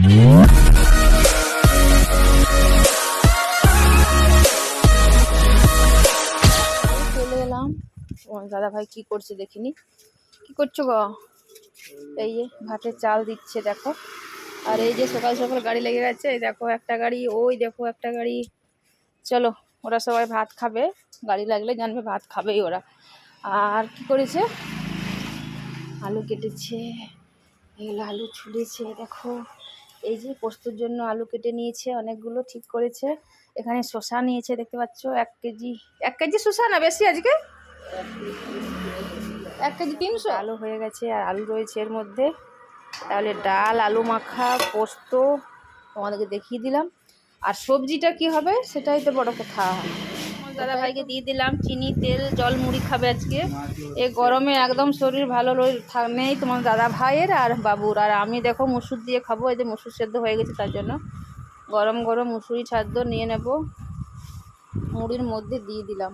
চলে এলাম। দাদা ভাই কি করছে দেখিনি? কি করছ গো? এই যে ভাতের চাল দিচ্ছে, দেখো। আর এই যে সকাল সকাল গাড়ি লেগে গেছে দেখো একটা গাড়ি, ওই দেখো একটা গাড়ি। চলো, ওরা সবাই ভাত খাবে। গাড়ি লাগলে জানবে ভাত খাবেই ওরা। আর কি করেছে? আলু কেটেছে এগুলো আলু ছুলেছে দেখো। এই যে পোস্তর জন্য আলু কেটে নিয়েছে অনেকগুলো ঠিক করেছে। এখানে শসা নিয়েছে দেখতে পাচ্ছ এক কেজি। এক কেজি শসা না বেশি আজকে? এক কেজি তিনশো? আলু হয়ে গেছে আর আলু রয়েছে এর মধ্যে। তাহলে ডাল আলু মাখা পোস্ত তোমাদেরকে দেখিয়ে দিলাম। আর সবজিটা কি হবে সেটাই তো বড় কথা। আমার দাদা ভাইকে দিয়ে দিলাম চিনি তেল জল মুড়ি খাবে আজকে। এ গরমে একদম শরীর ভালো রই- নেই তোমার দাদা ভাইয়ের আর বাবুর। আর আমি দেখো মুসুর দিয়ে খাব এই যে মুসুর সেদ্ধ হয়ে গেছে তার জন্য। গরম গরম মুসুরি ছাদ্য নিয়ে নেব। মুড়ির মধ্যে দিয়ে দিলাম।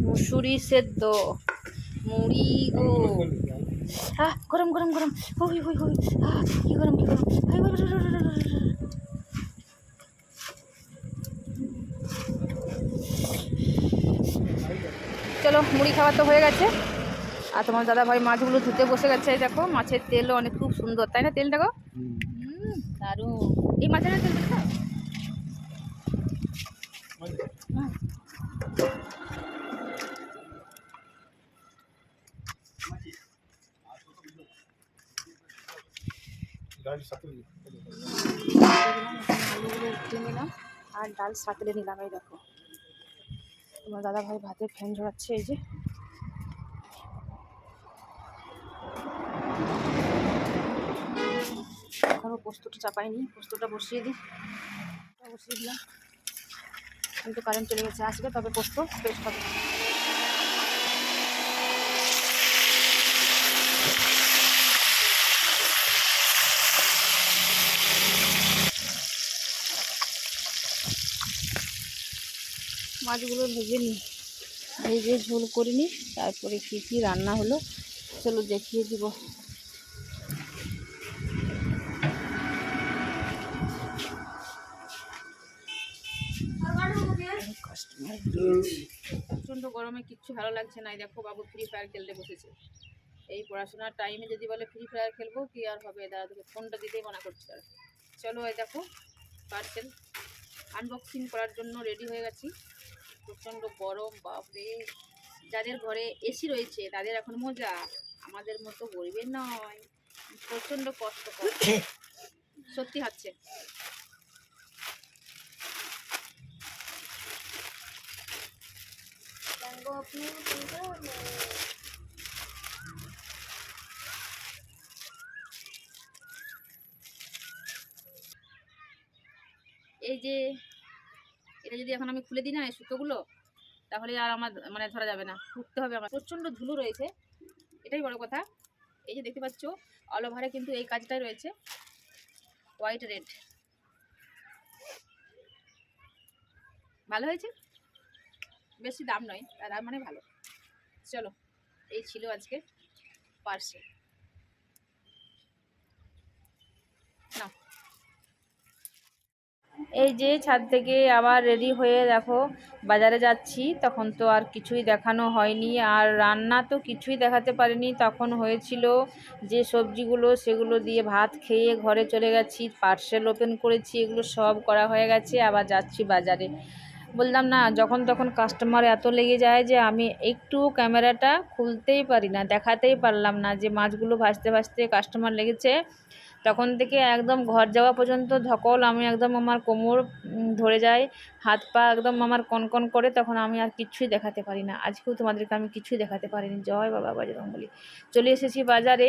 মুসুরি সেদ্ধ। মুড়ি গো আহ গরম গরম গরম। হুই হুই হুই আহ কি গরম কি গরম। হাই। চলো মুড়ি খাওয়া তো হয়ে গেছে। আর তোমার দাদা ভাই মাছগুলো ধুতে বসে গেছে দেখো। মাছের তেলও অনেক খুব সুন্দর তাই না তেলটা গো? হুম, দারুণ। এই মাছের তেল আলুগুলো নিলাম। আর ডাল সাঁতলে নিলাম, এই দেখো। তোমার দাদা ভাই ভাতের ফ্যান ঝরাচ্ছে, এই যে। এখনও পোস্তটা চাপাইনি, পোস্তটা বসিয়ে দিই। বসিয়ে দিলাম। কিন্তু কারেন্ট চলে গেছে, আসবে তবে পোস্ত পেস্ট হবে। মাছগুলো ভেজে নিই। ভেজে ঝোল করে নিই, তারপরে কী কী রান্না হলো চলো দেখিয়ে দিব। প্রচণ্ড গরমে কিচ্ছু ভালো লাগছে না। দেখো বাবু ফ্রি ফায়ার খেলতে বসেছে। এই পড়াশোনার টাইমে যদি বলে ফ্রি ফায়ার খেলব, কি আর হবে? দাদা তোকে ফোনটা দিতেই মানা করছে চলো এই দেখো পার্সেল আনবক্সিং করার জন্য রেডি হয়ে গেছি। প্রচণ্ড গরম বাপরে। যাদের ঘরে এসি রয়েছে তাদের এখন মজা। আমাদের মতো গরিবের নয়। প্রচণ্ড কষ্ট সত্যি হচ্ছে। এই যে এটা যদি এখন আমি খুলে দিই না এই সুতোগুলো, তাহলে আর আমার মানে ধরা যাবে না উঠতে হবে আমার। প্রচণ্ড ধুলো রয়েছে, এটাই বড় কথা। এই যে দেখতে পাচ্ছ অল ওভারে কিন্তু এই কাজটাই রয়েছে। হোয়াইট রেড ভালো হয়েছে? বেশি দাম নয়, তার মানে ভালো। চলো, এই ছিল আজকে পার্সেল। এই যে ছাদ থেকে আবার রেডি হয়ে দেখো, বাজারে যাচ্ছি। তখন তো আর কিছুই দেখানো হয়নি। আর রান্না তো কিছুই দেখাতে পারিনি। তখন হয়েছিল যে সবজিগুলো, সেগুলো দিয়ে ভাত খেয়ে ঘরে চলে গেছি পার্সেল ওপেন করেছি, এগুলো সব করা হয়ে গেছে। আবার যাচ্ছি বাজারে। বললাম, না, যখন তখন কাস্টমার এত লেগে যায় যে আমি একটু ক্যামেরাটা খুলতেই পারি না, দেখাতেই পারলাম না যে মাছগুলো ভাজতে ভাজতে কাস্টমার লেগেছে। তখন থেকে একদম ঘর যাওয়া পর্যন্ত ধকল, আমি একদম আমার কোমর ধরে যায় হাত পা একদম আমার কনকন করে, তখন আমি আর কিছুই দেখাতে পারি না। আজকেও তোমাদেরকে আমি কিছুই দেখাতে পারিনি। জয় বাবা বাজরঙ্গলি চলে এসেছি বাজারে।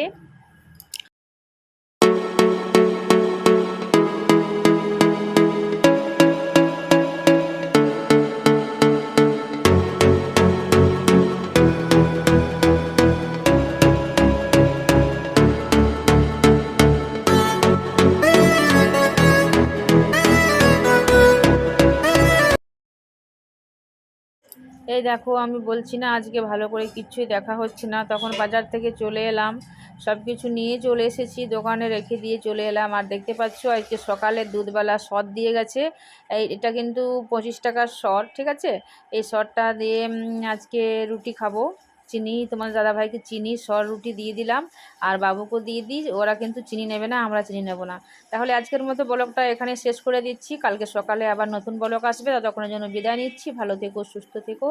এই দেখো, আমি বলছি না আজকে ভালো করে কিচ্ছুই দেখা হচ্ছে না। তখন বাজার থেকে চলে এলাম সব কিছু নিয়ে চলে এসেছি, দোকানে রেখে দিয়ে চলে এলাম। আর দেখতে পাচ্ছ, আজকে সকালে দুধবেলা সর দিয়ে গেছে। এই, এটা কিন্তু পঁচিশ টাকার সর ঠিক আছে? এই সরটা দিয়ে আজকে রুটি খাব। চিনি, তোমার দাদাভাইকে চিনি, সর রুটি দিয়ে দিলাম। আর বাবুকেও দিয়ে দিই, ওরা কিন্তু চিনি নেবে না, আমরা চিনি নেব না। তাহলে আজকের মতো ব্লগটা এখানে শেষ করে দিচ্ছি। কালকে সকালে আবার নতুন ব্লগ আসবে, ততক্ষণের জন্য বিদায় নিচ্ছি। ভালো থেকো, সুস্থ থেকো।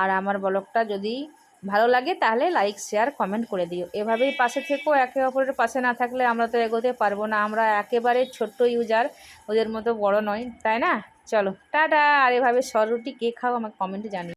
আর আমার ব্লগটা যদি ভালো লাগে, তাহলে লাইক, শেয়ার, কমেন্ট করে দিও। এভাবেই পাশে থেকো, একে অপরের পাশে না থাকলে আমরা তো এগোতে পারব না। আমরা একেবারে ছোট্ট ইউজার, ওদের মতো বড় নয়, তাই না? চলো, টাটা। আর এভাবে সর রুটি কে খাও, আমাকে কমেন্টে জানিও।